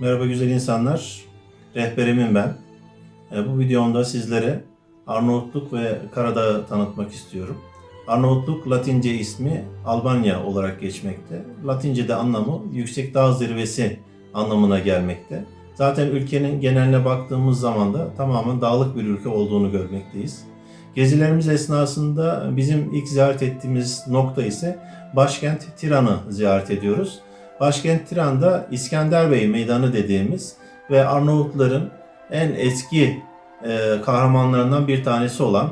Merhaba güzel insanlar. Rehberimin ben. E, Bu videomda sizlere Arnavutluk ve Karadağ'ı tanıtmak istiyorum. Arnavutluk Latince ismi Albanya olarak geçmekte. Latince'de anlamı yüksek dağ zirvesi anlamına gelmekte. Zaten ülkenin geneline baktığımız zaman da tamamen dağlık bir ülke olduğunu görmekteyiz. Gezilerimiz esnasında bizim ilk ziyaret ettiğimiz nokta ise başkent Tiran'ı ziyaret ediyoruz. Başkent Tiran'da İskender Bey Meydanı dediğimiz ve Arnavutların en eski e, kahramanlarından bir tanesi olan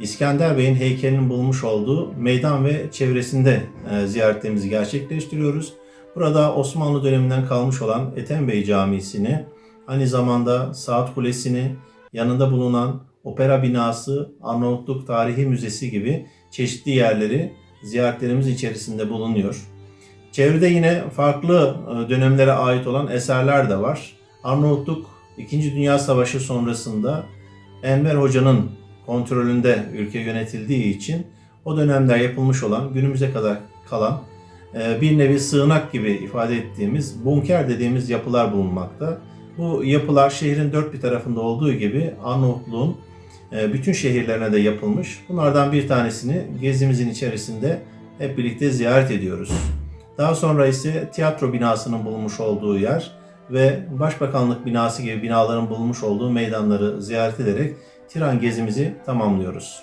İskender Bey'in heykelinin bulmuş olduğu meydan ve çevresinde e, ziyaretlerimizi gerçekleştiriyoruz. Burada Osmanlı döneminden kalmış olan Ethem Bey Camisi'ni, aynı zamanda Saat Kulesi'ni, yanında bulunan opera binası, Arnavutluk Tarihi Müzesi gibi çeşitli yerleri ziyaretlerimiz içerisinde bulunuyor. Çevrede yine farklı e, dönemlere ait olan eserler de var. Arnavutluk 2. Dünya Savaşı sonrasında Enver Hoca'nın kontrolünde ülke yönetildiği için o dönemler yapılmış olan günümüze kadar kalan e, bir nevi sığınak gibi ifade ettiğimiz bunker dediğimiz yapılar bulunmakta. Bu yapılar şehrin dört bir tarafında olduğu gibi Arnavutluğun e, bütün şehirlerine de yapılmış. Bunlardan bir tanesini gezimizin içerisinde hep birlikte ziyaret ediyoruz. Daha sonra ise tiyatro binasının bulunmuş olduğu yer ve Başbakanlık binası gibi binaların bulunmuş olduğu meydanları ziyaret ederek Tiran gezimizi tamamlıyoruz.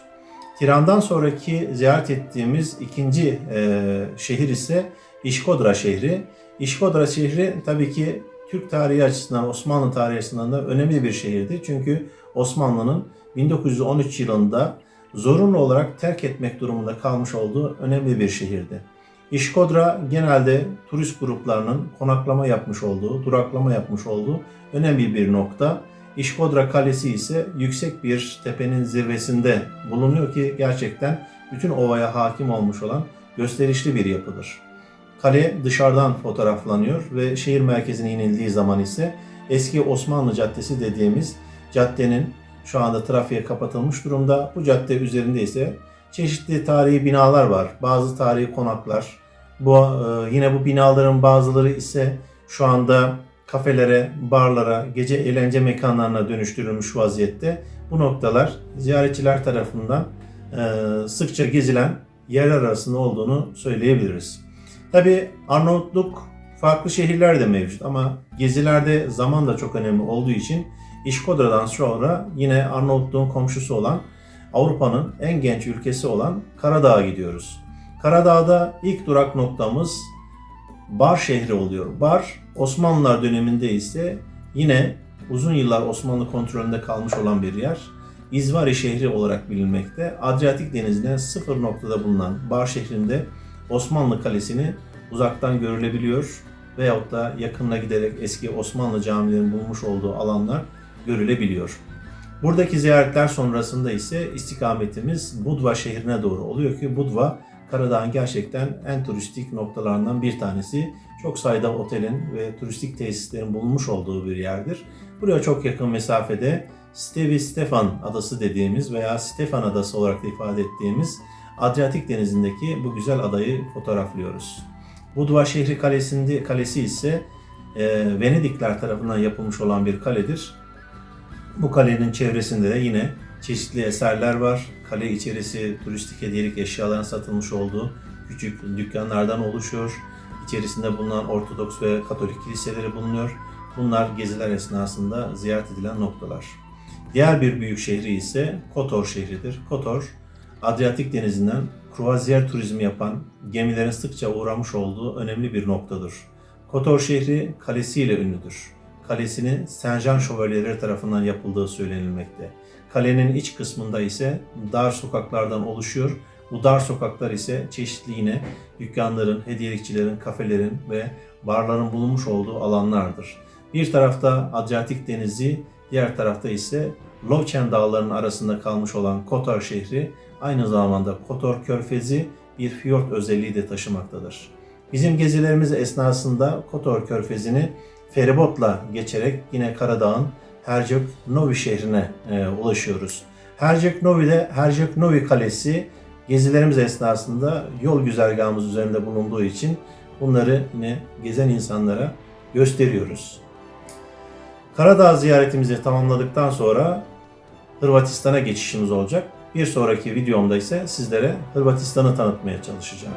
Tiran'dan sonraki ziyaret ettiğimiz ikinci e, şehir ise İşkodra şehri. İşkodra şehri tabii ki Türk tarihi açısından, Osmanlı tarihi açısından da önemli bir şehirdi. Çünkü Osmanlı'nın 1913 yılında zorunlu olarak terk etmek durumunda kalmış olduğu önemli bir şehirdi. İşkodra genelde turist gruplarının konaklama yapmış olduğu, duraklama yapmış olduğu önemli bir nokta. İşkodra Kalesi ise yüksek bir tepenin zirvesinde bulunuyor ki gerçekten bütün ovaya hakim olmuş olan gösterişli bir yapıdır. Kale dışarıdan fotoğraflanıyor ve şehir merkezine inildiği zaman ise eski Osmanlı Caddesi dediğimiz caddenin şu anda trafiğe kapatılmış durumda. Bu cadde üzerinde ise çeşitli tarihi binalar var. Bazı tarihi konaklar. Bu e, yine bu binaların bazıları ise şu anda kafelere, barlara, gece eğlence mekanlarına dönüştürülmüş vaziyette. Bu noktalar ziyaretçiler tarafından e, sıkça gezilen yerler arasında olduğunu söyleyebiliriz. Tabi Arnavutluk farklı şehirler de mevcut ama gezilerde zaman da çok önemli olduğu için İşkodra'dan sonra yine Arnavutluğun komşusu olan Avrupa'nın en genç ülkesi olan Karadağ'a gidiyoruz. Karadağ'da ilk durak noktamız Bar şehri oluyor. Bar Osmanlılar döneminde ise yine uzun yıllar Osmanlı kontrolünde kalmış olan bir yer. İzvari şehri olarak bilinmekte. Adriyatik denizine sıfır noktada bulunan Bar şehrinde Osmanlı Kalesi'ni uzaktan görülebiliyor veyahut da yakınına giderek eski Osmanlı camilerinin bulmuş olduğu alanlar görülebiliyor. Buradaki ziyaretler sonrasında ise istikametimiz Budva şehrine doğru oluyor ki Budva Karadağ'ın gerçekten en turistik noktalarından bir tanesi. Çok sayıda otelin ve turistik tesislerin bulunmuş olduğu bir yerdir. Buraya çok yakın mesafede Stevi Stefan adası dediğimiz veya Stefan adası olarak da ifade ettiğimiz Adriyatik denizindeki bu güzel adayı fotoğraflıyoruz. Budva şehri kalesinde, kalesi ise e, Venedikler tarafından yapılmış olan bir kaledir. Bu kalenin çevresinde de yine çeşitli eserler var. Kale içerisi turistik hediyelik eşyaların satılmış olduğu küçük dükkanlardan oluşuyor. İçerisinde bulunan Ortodoks ve Katolik kiliseleri bulunuyor. Bunlar geziler esnasında ziyaret edilen noktalar. Diğer bir büyük şehri ise Kotor şehridir. Kotor, Adriyatik denizinden kruvaziyer turizmi yapan gemilerin sıkça uğramış olduğu önemli bir noktadır. Kotor şehri kalesiyle ünlüdür. Kalesinin Saint-Jean şövalyeleri tarafından yapıldığı söylenilmekte. Kalenin iç kısmında ise dar sokaklardan oluşuyor. Bu dar sokaklar ise çeşitli yine dükkanların, hediyelikçilerin, kafelerin ve barların bulunmuş olduğu alanlardır. Bir tarafta Adriyatik Denizi, diğer tarafta ise Lovçen dağlarının arasında kalmış olan Kotor şehri aynı zamanda Kotor Körfezi bir fiyort özelliği de taşımaktadır. Bizim gezilerimiz esnasında Kotor Körfezi'ni feribotla geçerek yine Karadağ'ın Herceg Novi şehrine e, ulaşıyoruz. Herceg Novi'de Herceg Novi Kalesi gezilerimiz esnasında yol güzergahımız üzerinde bulunduğu için bunları yine gezen insanlara gösteriyoruz. Karadağ ziyaretimizi tamamladıktan sonra Hırvatistan'a geçişimiz olacak. Bir sonraki videomda ise sizlere Hırvatistan'ı tanıtmaya çalışacağım.